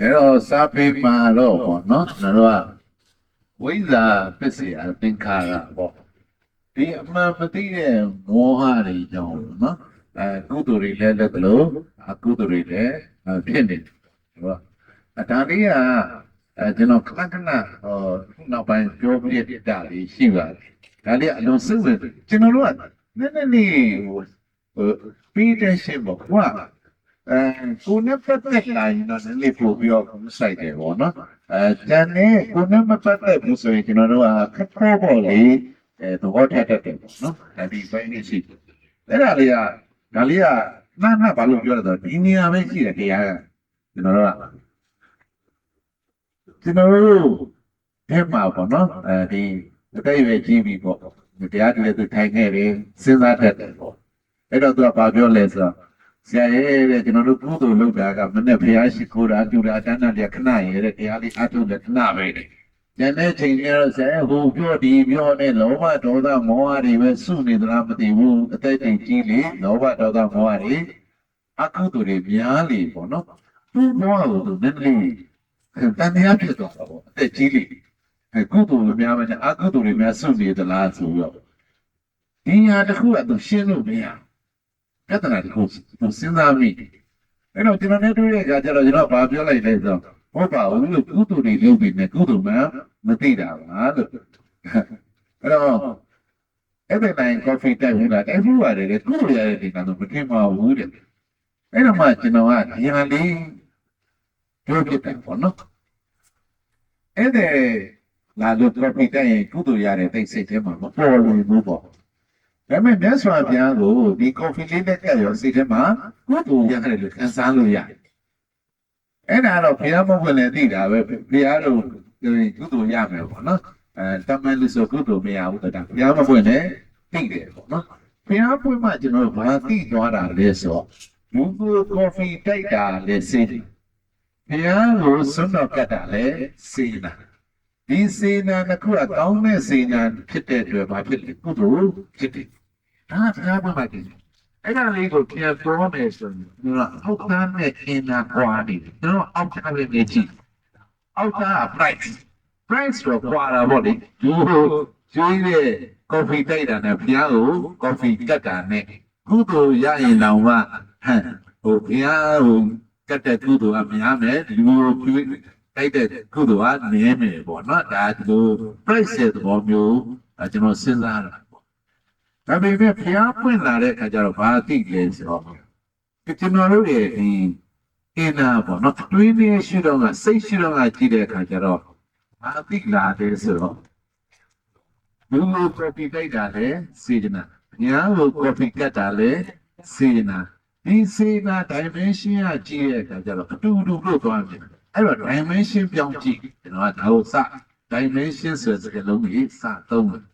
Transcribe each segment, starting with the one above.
အဲ့တော့စာပေမှာတော့ပေါ့နော်ကျွန်တော်တို့ကဝိဇ္ဇာပစ္စယသင်္ခါရပေါ့ဒီအမှန်မသိတဲ့မောဟတွေကြောင့်နော်အဲကုသိုလ်တွေလည်းလက်လို့အကုသိုလ်တွေလည်းအဲဖြစ်နေတယ်ဟုတ်အဒါလေးကအဲကျွန်တော်ခဏခဏဟောခုနောက်ပိုင်းပြောပြတာလေးရှိပါတယ်ဒါလေးအလုံးစုံပဲကျွန်တော်တို့ကနည်းနည်းလေးဟိုဟိုပြီးတဲ့ရှင်ပေါ့ကွာ အဲကိုနဲ့ပတ်သက်လာရင်တော့နည်းနည်းပို့ပြီးတော့စိုက်တယ်ပေါ့နော်အဲတန်နဲ့ကိုနဲ့မပတ်သက်ဘူးဆိုရင်ကျွန်တော်တို့ကခက်ခဲပေါ့လေအဲသဘောထက်တတ်တယ်ပေါ့နော်ဒါဒီဘိုင်းနေရှိတယ်အဲ့ဒါလေးကဒါလေးကနားနားဘာလို့ပြောလဲဆိုတော့ဒီနေရာပဲရှိတယ်တရားကကျွန်တော်တို့ကကျွန်တော်တို့အဲမှာပေါ့နော်အဲဒီအတိတ်ပဲကြီးပြီပေါ့တရားတည်းသူထိုင်ခဲ့တယ်စဉ်းစားတတ်တယ်ပေါ့အဲ့တော့သူကဘာပြောလဲဆိုတော့ ဆရာရဲ့တဲ့ကျွန်တော်တို့ကုသိုလ်လုပ်တာကမနဲ့ဖျားရှိခိုးတာပြုတာတန်းတန်းတည်းခဏရဲ့တဲ့တရားလေးအထုလည်းခဏပဲတဲ့။ဉာဏ်နဲ့ချိန်ကျတော့ဆရာဟိုပြောဒီပြောနဲ့လောဘဒေါသမောဟတွေပဲစုနေသလားမသိဘူးအသက်ချိန်ကြီးလေလောဘဒေါသမောဟတွေအကုသိုလ်တွေများလေပေါ့နော်။သူ့မောဟကိုသူနည်းနည်းတန်တရားဖြစ်သွားတာပေါ့အသက်ကြီးလေအဲကုသိုလ်တွေများမယ်အကုသိုလ်တွေများစုနေသလားဆိုတော့ဒီညာတစ်ခုကသူရှင်းလို့မရဘူး ပြဿနာတစ်ခုသူစဉ်းစားမိတယ်။အဲ့တော့ကျွန်တော်နဲ့တွေ့တဲ့အခါကျတော့ကျွန်တော်ဘာပြောလိုက်လဲဆိုတော့ဟုတ်ပါဘူးလို့ကုသိုလ်တွေလုပ်ပြီးနေကုသိုလ်မှမသိတာပါလို့အဲ့တော့အဲ့ဒီတိုင်း coffee တက်ဝင်လာတယ်ဘူးပါတယ်လေကုသိုလ်ရတဲ့ဒီကတော့မထင်ပါဘူးတဲ့။အဲ့တော့မှကျွန်တော်ကဒီဟာလေးပြောပြတယ်ပေါ့နော်။အဲ့ဒီလာလို့ coffee တက်ရင်ကုသိုလ်ရတဲ့သိစိတ်ထဲမှာမပေါ်လို့ဘူးပေါ့။ ဒါပေမဲ့မြတ်စွာဘုရားကိုဒီ coffee လေးနဲ့ကပ်ရောစိတ်ထဲမှာကုသိုလ်ရတယ်လို့ခံစားလို့ရတယ်။အဲ့ဒါတော့ဘုရားမဟုတ်လည်းသိတာပဲဘုရားတို့ကုသိုလ်ရမယ်ပေါ့နော်။အဲတမန်လူဆိုကုသိုလ်မရဘူးတော့ဒါဘုရားမဟုတ်လည်းသိတယ်ပေါ့နော်။ဘုရားပွင့်မှကျွန်တော်တို့ဘာသိသွားတာလဲဆိုတော့လူကို coffee တိုက်တာလဲစိတ်တယ်။ဘုရားကိုစွန့်တော့ကတ်တာလဲစိတ်နာ။ ဒီစေနာတစ်ခုကကောင်းတဲ့စေနာဖြစ်တဲ့အတွက်ဘာဖြစ်လဲကုသိုလ်ဖြစ်တယ်ဒါကဘုရားပွင့်ပါကြည့်အဲ့ဒါလေးကိုပြန်ပြောမယ်ဆိုရင်ဒီတော့အောက်သားနဲ့အင်းနာကွာနေတယ်ကျွန်တော်အောက်သားပဲနေကြည့်အောက်သားက price price ကိုကွာတာပေါ့လေဒီကျွေးတဲ့ coffee တိုက်တာနဲ့ဘုရားကို coffee ကတ်တာနဲ့ကုသိုလ်ရရင်တောင်မှဟမ်ဟိုဘုရားဟိုကတ်တဲ့ကုသိုလ်ကများမယ်ဒီလိုကျွေး တိုက်တဲ့ကုသိုလ်ကနည်းမယ်ပေါ့နော်ဒါဒီလို price ရဲ့သဘောမျိုးအဲကျွန်တော်စဉ်းစားတာဒါပေမဲ့ဖျားပွင့်လာတဲ့အခါကျတော့ဘာသိလဲဆိုတော့ကျွန်တော်တို့ရဲ့ဒီအင်းနာပေါ့နော်တွေးနေရှိတော့ကစိတ်ရှိတော့ကကြည့်တဲ့အခါကျတော့ဘာသိလာတယ်ဆိုတော့ဘုလိုကော်ပီတိုက်တာလဲစေတနာညာကိုကော်ပီကတ်တာလဲစေတနာဒီစေတနာ dimension ကကြည့်တဲ့အခါကျတော့အတူတူလို့သွားတယ် အဲ့တော့ dimension ပြောင်းကြည့်ကျွန်တော်ကဒါကိုစ dimension ဆိုတဲ့စကားလုံးကြီးစသုံးတယ်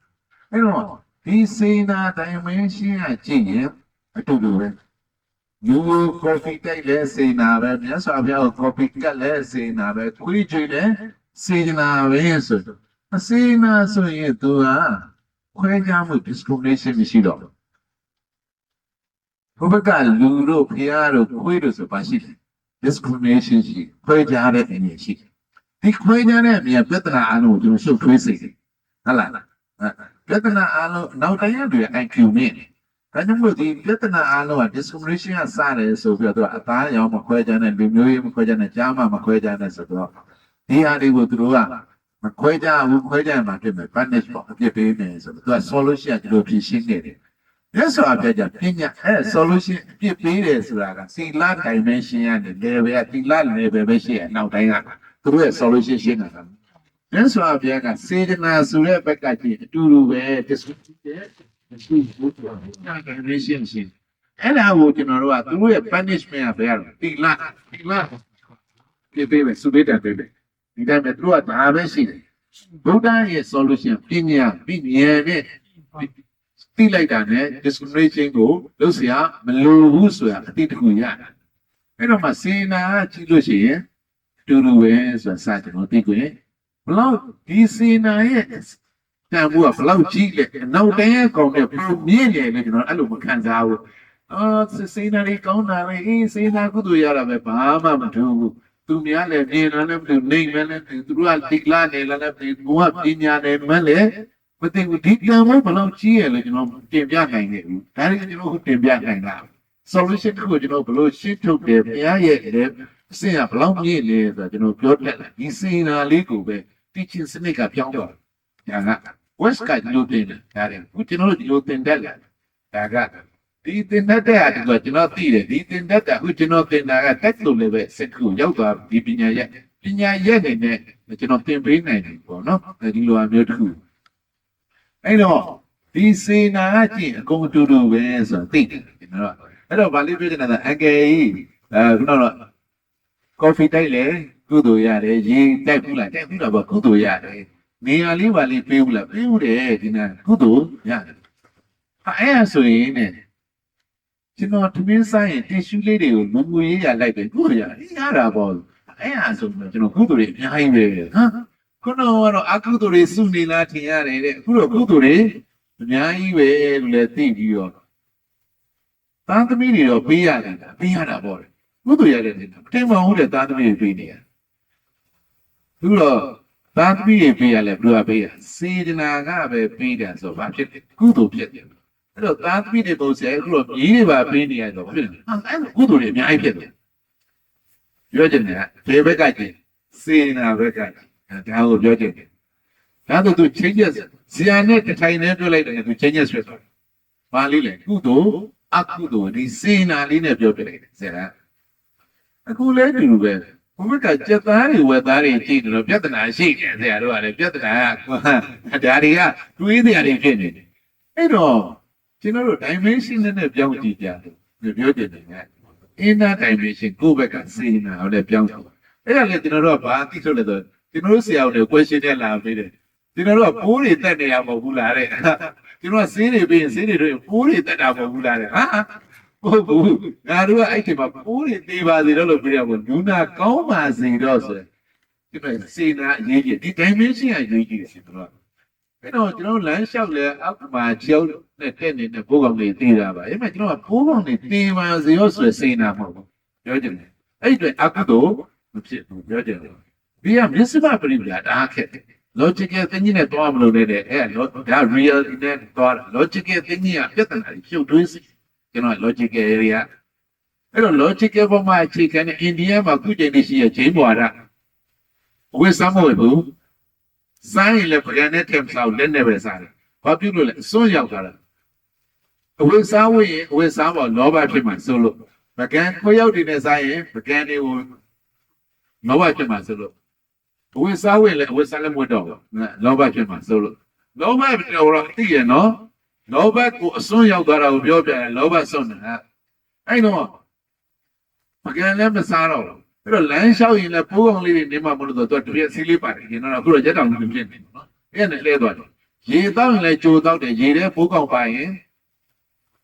အဲ့တော့ဒီစေနာတိုင်းမင်းရှင်းရကြည့်ရင်အတူတူပဲလူကိုကော်ဖီတိုက်လဲစေနာပဲမြတ်စွာဘုရားကိုကော်ဖီကတ်လဲစေနာပဲခွေးကြွေလဲစေနာပဲဆိုတော့အစေနာဆိုရင်သူကခွဲခြားမှု discrimination မရှိတော့ဘူးဘုဘကလူတို့ဖျားတို့ခွေးတို့ဆိုပါရှိတယ် discrimination ရှိခွဲခြားတဲ့အနေရှိဒီခွဲခြားတဲ့အမြင်ပြဿနာအလုံးကိုကျွန်တော်ရှုပ်ထွေးစေတယ်ဟုတ်လားပြဿနာအားလုံးနောက်တရားတွေ IQ နဲ့ဒါကြောင့်မို့ဒီပြဿနာအားလုံးက discrimination ကစတယ်ဆိုပြီးတော့သူကအသားရောင်မခွဲကြတဲ့လူမျိုးရေးမခွဲကြတဲ့ကြားမမခွဲကြတဲ့ဆိုတော့ဒီဟာတွေကိုသူတို့ကမခွဲကြဘူးခွဲကြမှဖြစ်မယ် punish ပေါ့အပြစ်ပေးမယ်ဆိုတော့သူက solution ဒီလိုဖြေရှင်းနေတယ် ရသော်အပြည့်ကြပညာအဲ solution အပြစ်ပေးတယ်ဆိုတာကစီလာ dimension ရတယ် level ကစီလာ level ပဲရှိရနောက်တိုင်းကသူတို့ရဲ့ solution ရှင်းတာမြတ်စွာဘုရားကစေတနာဆိုတဲ့ဘက်ကကြည့်အတူတူပဲ discussion တဲ့မရှိဘူးဆိုတော့ relation ရှိအဲ့ဒါကိုကျွန်တော်တို့ကသူတို့ရဲ့ punishment ကဘယ်ရလဲတိလတိလပြေးပေးမယ်စုပေးတယ်ပြေးမယ်ဒီတိုင်းပဲသူတို့ကဒါပဲရှိတယ်ဘုရားရဲ့ solution ပညာပညာနဲ့ တိလိုက်တာနဲ့ discrimination ကိုလုပ်เสียမလိုဘူးဆိုတာအတိတ်တခုရတယ်အဲ့တော့မှစေနာကြည့်လို့ရှိရင်အတူတူပဲဆိုတာစကျွန်တော်သိကြတယ် ဘလောက်ဒီစေနာရဲ့တန်ဖိုးကဘလောက်ကြီးလဲနောက်တန်းရဲ့ကောင်နဲ့ပုံမြင့်နေလေကျွန်တော်အဲ့လိုမခံစားဘူးအော်စေနာလေးကောင်းတာပဲအေးစေနာကုသိုလ်ရတာပဲဘာမှမထူးဘူး သူများလည်းမြင်လာလည်းမသိဘူးနေလည်းလည်းမသိဘူးသူတို့ကတိကလာနေလည်းလည်းမသိဘူးကိုကပညာတယ်မှလည်း မသိဘူးဒီကံမဘယ်လောက်ကြီးရလဲကျွန်တော်တင်ပြနိုင်နေဘူးဒါလည်းကျွန်တော်တင်ပြနိုင်တာ solution တစ်ခုကိုကျွန်တော်ဘယ်လိုရှင်းထုတ်တယ်ဘုရားရဲ့လည်းအစင်ကဘယ်လောက်မြင့်လဲဆိုတော့ကျွန်တော်ပြောတတ်တယ်ဒီစင်နာလေးကိုပဲ teaching စနစ်ကပြောင်းတော့ဒါက west ကဒီလိုတင်တယ်ဒါလည်းခုကျွန်တော်တို့ဒီလိုတင်တတ်တယ်ဒါကဒီတင်တတ်တဲ့အတူကကျွန်တော်သိတယ်ဒီတင်တတ်တာခုကျွန်တော်တင်တာကတက်လို့လည်းပဲစက်ကူရောက်သွားဒီပညာရဲ့ပညာရဲ့နေနဲ့ကျွန်တော်သင်ပေးနိုင်တယ်ပေါ့နော်ဒီလိုအမျိုးတစ်ခု အဲ့တော့ဒီစေနာကကြည့်အကုန်အတူတူပဲဆိုတော့သိတယ်ကျွန်တော်အဲ့တော့ဗာလိပြနေတာအကယ်ကြီးအဲခုနကတော့ကော်ဖီတိုက်လေကုသိုလ်ရတယ်ရေတိုက်ဘူးလားတိုက်ဘူးလားပေါ့ကုသိုလ်ရတယ်နေရာလေးပါလေးပေးဘူးလားပေးဘူးတယ်ဒီနာကုသိုလ်ရတယ်အဲ့ဒါဆိုရင်ねကျွန်တော်သမင်းဆိုင်ရင်တင်ရှူးလေးတွေကိုလူငွေရေးရလိုက်ပဲကုသိုလ်ရတယ်ရတာပေါ့အဲ့ဒါဆိုတော့ကျွန်တော်ကုသိုလ်တွေအများကြီးပဲဟာ ခုနကတော့အကုသိုလ်တွေစုနေလားထင်ရတယ်တဲ့အခုတော့ကုသိုလ်တွေအများကြီးပဲလို့လည်းသိပြီးတော့သားသမီးတွေတော့ပေးရတယ်ပေးရတာပေါ့ကုသိုလ်ရတယ်တဲ့တင်မဟုတ်တဲ့သားသမီးတွေပေးနေရသူတော့သားသမီးတွေပေးရလဲဘယ်လိုပေးရစေတနာကပဲပေးတယ်ဆိုဘာဖြစ်လဲကုသိုလ်ဖြစ်တယ်အဲ့တော့သားသမီးတွေပုံစံအခုတော့မြည်တွေပါပေးနေရတော့ဘာဖြစ်လဲအဲ့ဒါကုသိုလ်တွေအများကြီးဖြစ်တယ်ပြောချင်တယ်ဘယ်ဘက်ကကျင်စေတနာဘက်က ဒါကိုပြောချင်တယ်ဒါဆိုသူ changes ဇာနဲ့တထိုင်နဲ့တွေ့လိုက်တယ်သူ changes ဖြစ်သွားတယ်ဘာလေးလဲကုသိုလ်အကုသိုလ်ဒီစေနာလေးနဲ့ပြောပြလိုက်တယ်ဇာကအခုလဲတူတူပဲဘုမကစက်သားတွေဝက်သားတွေကြည့်တယ်လို့ပြဿနာရှိတယ်ဆရာတို့ကလည်းပြဿနာကဒါတွေကတွေးတရားတွေဖြစ်နေတယ်အဲ့တော့ကျွန်တော်တို့ dimension နဲ့ပြောင်းကြည့်ကြတယ်ပြောကြတယ်က inner dimension ကိုယ့်ဘက်ကစေနာကိုလည်းပြောင်းကြည့်အဲ့ဒါလည်းကျွန်တော်တို့ကဘာသိထုတ်လဲဆို ကျွန်တော်တို့ဆရာတို့ question နဲ့လာပေးတယ်ကျွန်တော်တို့ကပိုးတွေတက်နေရမဟုတ်ဘူးလားတဲ့ကျွန်တော်ကဆေးတွေပြီးရင်ဆေးတွေတို့ပိုးတွေတက်တာမဟုတ်ဘူးလားတဲ့ဟာဟုတ်ဘူးငါတို့ကအဲ့ဒီမှာပိုးတွေတေးပါစေတော့လို့ပြောရမို့လူနာကောင်းပါစေတော့ဆိုဒီမဲ့စေနာအရေးကြီးဒီ dimension အရေးကြီးတယ်ရှင်တို့ကအဲ့တော့ကျွန်တော်လမ်းလျှောက်လဲအောက်မှာကျောင်းနဲ့တက်နေတဲ့ဘိုးကောင်တွေတေးတာပါအဲ့မဲ့ကျွန်တော်ကဘိုးကောင်တွေတေးပါစေရောဆိုရယ်စေနာမဟုတ်ဘူးပြောကြတယ်အဲ့ဒီအတွက်အကုသို့မဖြစ်ဘူးပြောကြတယ် ဒီကမြစ်စမပရိပဒါဒါခက်တယ် logical thinking နဲ့တွားမလို့လည်းတဲ့အဲ့ဒါဒါ real နဲ့တွား logical thinking ကပြဿနာကြီးဖြုတ်သွင်းစီကျွန်တော် logical area အဲ့တော့ logical ဘက်မှာအခြေခံတဲ့ India မှာခုချိန်လေးရှိရချင်းဘွာဒဝိစမ်းမဝေဘူးစားရင်လည်းပကံနဲ့ထင်စားလက်နဲ့ပဲစားတယ်ဘာဖြစ်လို့လဲအစွန်းရောက်တာအဝိစားဝေရင်အဝိစားပေါ်လောဘဖြစ်မှဆိုလို့ပကံခွေရောက်တွေနဲ့စားရင်ပကံတွေကိုလောဘဖြစ်မှဆိုလို့ အဝိစားဝေလည်းအဝိစားလည်းမွတ်တော့ဘူးလောဘဖြစ်မှဆိုလို့လောဘဖြစ်တော့သိရနော်လောဘကိုအစွန်းရောက်သွားတာကိုပြောပြတယ်လောဘစွန်းတယ်အဲ့တော့ပကံလည်းမစားတော့ဘူးအဲ့တော့လမ်းလျှောက်ရင်လည်းပိုးကောင်လေးတွေနေမှမလို့တော့သူကတပြည့်စီးလေးပါတယ်ရင်တော့အခုတော့ရက်တောင်ကြီးဖြစ်နေတယ်နော်အဲ့နဲ့လဲသွားတယ်ရေတောက်ရင်လည်းကြိုတောက်တယ်ရေထဲပိုးကောင်ပါရင်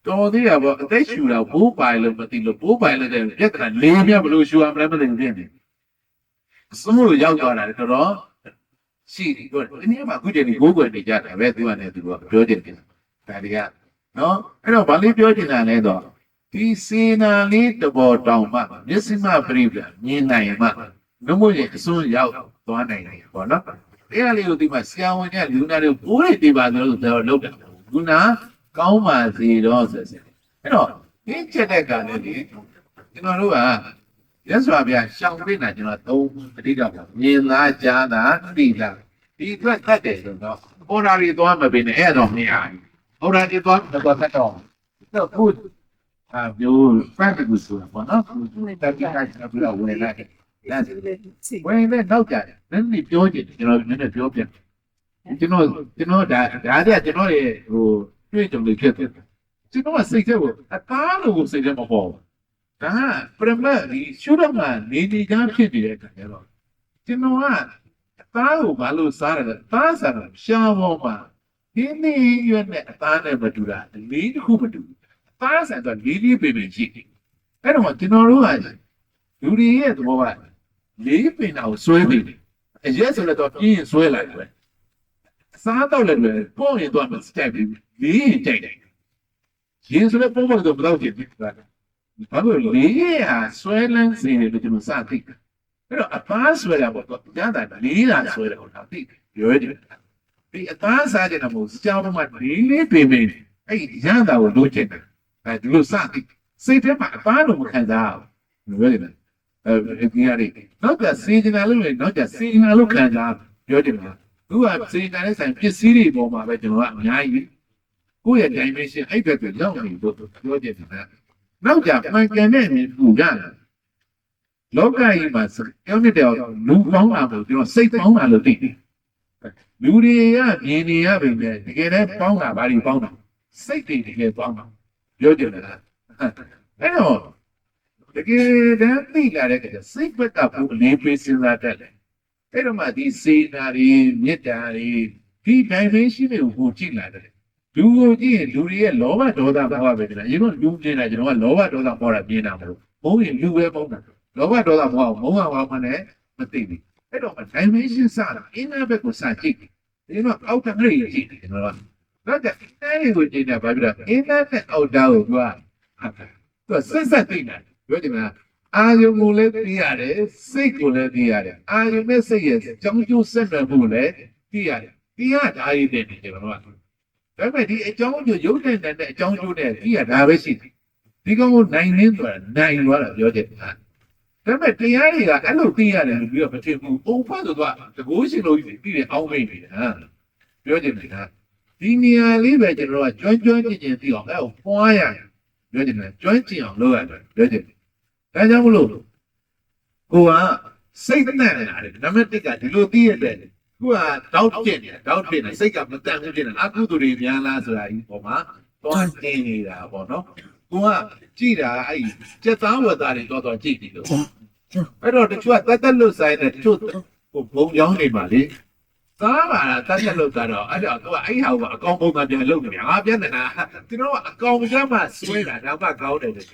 တော်သေးရပေါ့အသက်ရှူတာဘိုးပိုင်လို့မသိလို့ဘိုးပိုင်လို့တဲ့ပြက်တာလေးမြဘလို့ရှူရမလဲမသိဘူးဖြစ်နေအ စွန်းလို့ရောက်သွားတာတော်တော်ရှိတယ်ပြောတယ်ဒီနေ့မှာအခုတည်းကကိုးကွယ်နေကြတာပဲသူကလည်းသူကပြောတယ်ဒါတွေကနော်အဲ့တော့ဗာလေးပြောချင်တာလဲတော့ဒီစေနာလေးတဘောတောင်မှမျက်စိမှပြိပလာမြင်နိုင်မှနှုတ်မရင်အစွန်းရောက်သွားနိုင်တယ်ပေါ့နော်အဲ့ဒါလေးကိုဒီမှာဆရာဝန်ကလူနာတွေကိုပိုးတွေတေးပါဆိုလို့တော့လုပ်တယ်လူနာကောင်းပါစေတော့ဆိုစတယ်အဲ့တော့ဒီချက်တဲ့ကလည်းဒီကျွန်တော်တို့က ရသော်ဗျာရှောင်းပေးတာကျွန်တော်သုံးအတိတ်ကမြင်သားကြားတာသိတာဒီအတွက်တတ်တယ်ဆိုတော့ပေါ်လာရီသွားမပေးနဲ့အဲ့တော့မရဘူးပေါ်လာရီသွားတော့တတ်တော့တော့ခုအာမျိုးဖတ်ကူဆိုတာပေါ့နော်ဒီနေ့တက်ကကြပြီးတော့ဝင်လာတယ်ဒါဆိုဝင်နေတော့ကြတယ်နည်းနည်းပြောကြည့်ကျွန်တော်နည်းနည်းပြောပြကျွန်တော်ကျွန်တော်ဒါဒါတည်းကျွန်တော်ရဲ့ဟိုတွေ့ကြုံတွေဖြစ်တယ်ကျွန်တော်ကစိတ်ထဲကိုအသားလို့စိတ်ထဲမပေါ်ဘူး ဒါကပရမတ်ဒီရှုတော့မှနေနေကြဖြစ်နေတဲ့အခါကျတော့ကျွန်တော်ကအသားကိုဘာလို့စားရလဲသားစားတာရှားပေါ်မှာဒီနေ့ရွက်နဲ့အသားနဲ့မတူတာလေးတစ်ခုမတူအသားစားတော့လေးလေးပင်ပင်ရှိတယ်အဲ့တော့ကျွန်တော်တို့ကလူတွေရဲ့သဘောကလေးပင်တာကိုဆွဲပြီးတယ်အရက်ဆိုတော့ပြင်းရင်ဆွဲလိုက်တယ်အစားတော့လည်းပေါ့ရင်တော့မစတက်ဘူးလေးရင်ကြိုက်တယ်ရင်ဆိုလည်းပုံပေါ်တော့မတော့ဖြစ်ဘူး ဘာလို့လေးဟာဆွဲလန်းစေတယ်လို့ကျွန်တော်စသိတယ်အဲ့တော့အသားဆွဲတာပေါ့ညတာလေးလာဆွဲတယ်ဟောတာတိရွယ်တယ်ဒီအသားစားကြတယ်မဟုတ်ကြောင်းမှာလေးလေးပင်ပင်အဲ့ရတာကိုလိုချင်တယ်အဲဒီလိုစသည်စိတ်ထဲမှာအသားတော့မခံစားဘူးရွယ်တယ်အဲဒီရည်နောက်ကျစေချင်တယ်လို့လေနောက်ကျစေချင်တယ်လို့ခံစားပြောတယ်မှာသူကစေချင်တဲ့ဆိုင်ပစ္စည်းတွေပေါ်မှာပဲကျွန်တော်ကအများကြီးကိုယ့်ရဲ့ dimension အဲ့ဘက်ကိုရောက်နေလို့ပြောချင်တယ် နောက်ကျမှန်ကန်တဲ့မြင်ကူရတယ်လောကကြီးမှာပြောနေတဲ့လူပေါင်းတာကိုကျွန်တော်စိတ်ပေါင်းတာလို့သိတယ်။လူတွေကမြင်နေရပေမဲ့တကယ်တည်းပေါင်းတာဘာတွေပေါင်းတာစိတ်တွေတကယ်ပေါင်းတာပြောကြတယ်လား။အဲ့တော့တကယ်တမ်းသိလာတဲ့ကစိတ်ဘက်ကဘူးအလေးပေးစဉ်းစားတတ်တယ်။အဲ့တော့မှဒီစေနာတွေမေတ္တာတွေဒီ dimension တွေကိုကြည့်လာတယ်။ လူကိုကြည့်ရင်လူတွေရဲ့လောဘဒေါသဘောပဲကြလား။ရေတော့လူမြင်တာကျွန်တော်ကလောဘဒေါသပေါ်တာမြင်တာမဟုတ်ဘူး။ဘုံရင်လူပဲပုံတာ။လောဘဒေါသမဟုတ်မုန်းဟာဘာမှလည်းမသိဘူးအဲ့တော့ dimension စတာအင်းနာဘက်ကိုစကြည့်ဒီတော့အောက်တငရိကြည့်တယ်ကျွန်တော်ကတော့တဲ့အဲ့ဒီကိုကြည့်နေပါပြီလားအင်းနာနဲ့အောက်တာကိုကသူဆက်ဆက်သိနေပြောကြည့်မလားအာယုံကိုလည်းသိရတယ်စိတ်ကိုလည်းသိရတယ်အာယုံနဲ့စိတ်ရဲ့ကြောင်းကျိုးဆက်နွယ်မှုလည်းသိရတယ်သိရတာရည်တဲ့ကျွန်တော်က ဒါပေမဲ့ဒီအကြောင်းကျိုးရုပ်တဲ့တဲ့အကြောင်းကျိုးနဲ့သိရတာပဲရှိတယ်ဒီကောင်ကိုနိုင်နေသွားနိုင်သွားတာပြောချက်ဟာဒါပေမဲ့တရားတွေကအဲ့လိုသိရတယ်လို့ပြီးတော့မထင်ဘူး။အုံဖတ်ဆိုတော့တကိုးရှင်လို့ပြီးတယ်အောင်းမိတ်နေတာ။ပြောချင်တယ်ကဒီနေရာလေးပဲကျွန်တော်ကကျွမ်းကျွမ်းကျင်ကျင်သိအောင်အဲ့ကိုပွားရတယ်။ပြောချင်တယ်ကျွမ်းကျင်အောင်လုပ်ရတယ်ပြောချင်တယ်။ဒါကြောင့်မလို့ကိုကစိတ်နဲ့နေတာလေနံပါတ်1ကဒီလိုသိရတဲ့ ကိုကတောက်ကျင်တယ်တောက်ကျင်တယ်စိတ်ကမတန်ဘူးကျင်တယ်အကုသိုလ်တွေများလားဆိုတာဒီပေါ်မှာတွန်းတင်နေတာပေါ့နော်။ကိုကကြည်တာအဲ့စက်သားဝတ်သားတွေတော့တော့ကြည့်ပြီလို့အဲ့တော့တချို့ကတက်တက်လွတ်ဆိုင်တယ်တချို့ဟိုဘုံကြောင်းနေပါလေသားပါလားတက်တက်လွတ်တာတော့အဲ့တော့သူကအဲ့ဟာကိုအကောင်ပုံမှန်ပြန်လုပ်နေတယ်ငါပြန်နေတာသူတို့ကအကောင်ကြမ်းမှဆွဲတာတော့မှကောင်းတယ်တဲ့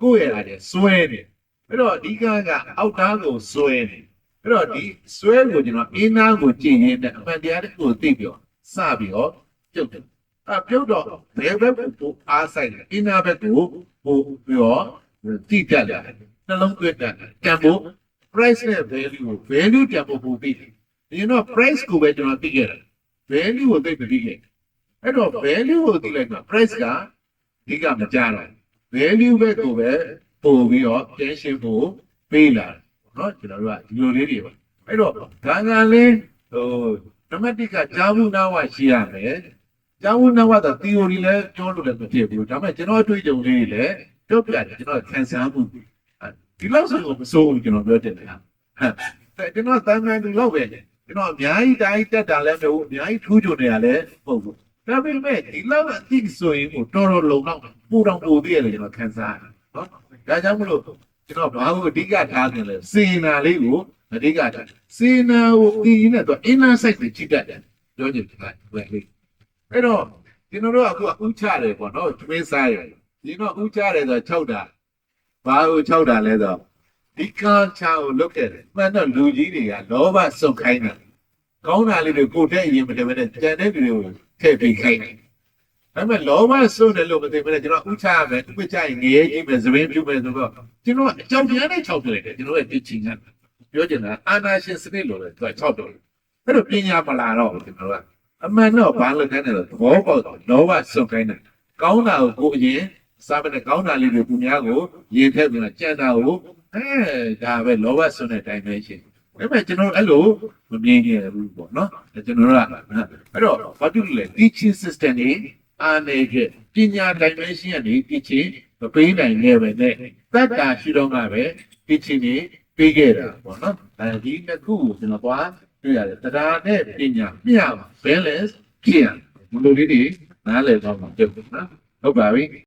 ကိုယ့်ရတာတဲ့ဆွဲနေအဲ့တော့ဒီကကအောက်သားကိုဆွဲနေ အဲ့တော့ဒီဆွဲကိုကျွန်တော်အင်းသားကိုကြည့်ရင်တဲ့အမှန်တရားတစ်ခုကိုသိပြီးတော့စပြီးတော့ပြုတ်တယ်အပြုတ်တော့ဘယ်ဘက်ကိုအားဆိုင်လဲအင်းသားဘက်ကိုဟိုပြီးတော့တိပြတ်တယ်နှလုံးသွင်းတယ်တန်ဖို့ price နဲ့ value ကို value တန်ဖို့ပို့ပြီးတယ်ဒီတော့ price ကိုပဲကျွန်တော်သိခဲ့တယ် value ကိုသိမသိခဲ့အဲ့တော့ value ကိုသိလိုက်တော့ price ကဒီကမကြတော့ value ဘက်ကိုပဲပို့ပြီးတော့ tension ကိုပေးလာတယ် နော်ကျွန်တော်တို့ကဒီလိုလေးတွေပါအဲ့တော့ဂန်ဂန်လေးဟိုဓမ္မတိကဂျာဝုနာဝရှိရမယ်ဂျာဝုနာဝတော့ theory လဲကြောလို့လည်းမဖြစ်ဘူးဒါပေမဲ့ကျွန်တော်အတွေ့အကြုံလေးတွေလည်းပြောပြတယ်ကျွန်တော်ခံစားမှုဒီလောက်ဆိုတော့မစိုးဘူးကျွန်တော်ပြောတင်တယ်ဟာကျွန်တော်တန်ခိုင်းသူလောက်ပဲကျွန်တော်အများကြီးတိုင်းတက်တာလည်းမဟုတ်အများကြီးထူးချွန်နေတာလည်းပုံဘူးဒါပေမဲ့ဒီလောက်အသိဆိုရင်ကိုတော်တော်လုံလောက်ပူတော်ပူသေးတယ်ကျွန်တော်ခံစားရတယ်နော်ဒါကြောင့်မလို့ ကျွန်တော်ဘာလို့အဓိကထားတယ်လဲစေနာလေးကိုအဓိကထားစေနာကိုဒီနဲ့တော့ inner side ကိုကြည့်တတ်တယ်ပြောချင်တယ်ဝယ်လေးအဲ့တော့ကျွန်တော်တို့ကအခုကဥချတယ်ပေါ့နော်သမင်းစားရတယ်ဒီတော့ဥချတယ်ဆိုတော့6တာဘာကို6တာလဲဆိုတော့ဒီကာချာကိုလုတ်ခဲ့တယ်မှန်တော့လူကြီးတွေကလောဘစုံခိုင်းတယ်ကောင်းတာလေးတွေကိုတဲ့ရင်မတည်းမနဲ့ကြံတဲ့လူတွေကိုထည့်ပြီးခိုင်းတယ်ဒါပေမဲ့လောဘစုံတယ်လို့မသိဘဲနဲ့ကျွန်တော်ဥချရမယ်ဥပချရင်ငရေကြီးမယ်သပင်းပြုမယ်ဆိုတော့ ကျွန်တော်အကြောင်းပြန်နဲ့6ပြလိုက်တယ်ကျွန်တော်ရဲ့ပြချင်းကပြောချင်တာအာနာရှင်စနစ်လို့လေသူက6တော့အဲ့တော့ပညာမလာတော့ဘူးကျွန်တော်ကအမှန်တော့ဘာလို့ခိုင်းတယ်လဲသဘောပေါက်တော့လောဘစုံခိုင်းတယ်ကောင်းတာကိုကိုအရင်စားတဲ့ကောင်းတာလေးတွေသူများကိုရင်ထက်ပြီးတော့ကြံတာကိုအဲဒါပဲလောဘစွန်းတဲ့အတိုင်းပဲရှိတယ်ဒါပေမဲ့ကျွန်တော်အဲ့လိုမမြင်ခဲ့ဘူးပေါ့နော်ကျွန်တော်ကအဲ့တော့ဘာဖြစ်လို့လဲ teaching system တွေ အားနေခဲ့ပညာ dimension ကနေ teaching မပေးနိုင်ခဲ့ပဲနဲ့တတ်တာရှိတော့ကပဲ teaching တွေပေးခဲ့တာပေါ့နော်အဲဒီတစ်ခုကိုကျွန်တော်သွားတွေ့ရတယ်တရားနဲ့ပညာမျှ balance ဖြစ်ရမလို့လေးတွေနားလည်တော့မှာပြုတ်နော်ဟုတ်ပါပြီ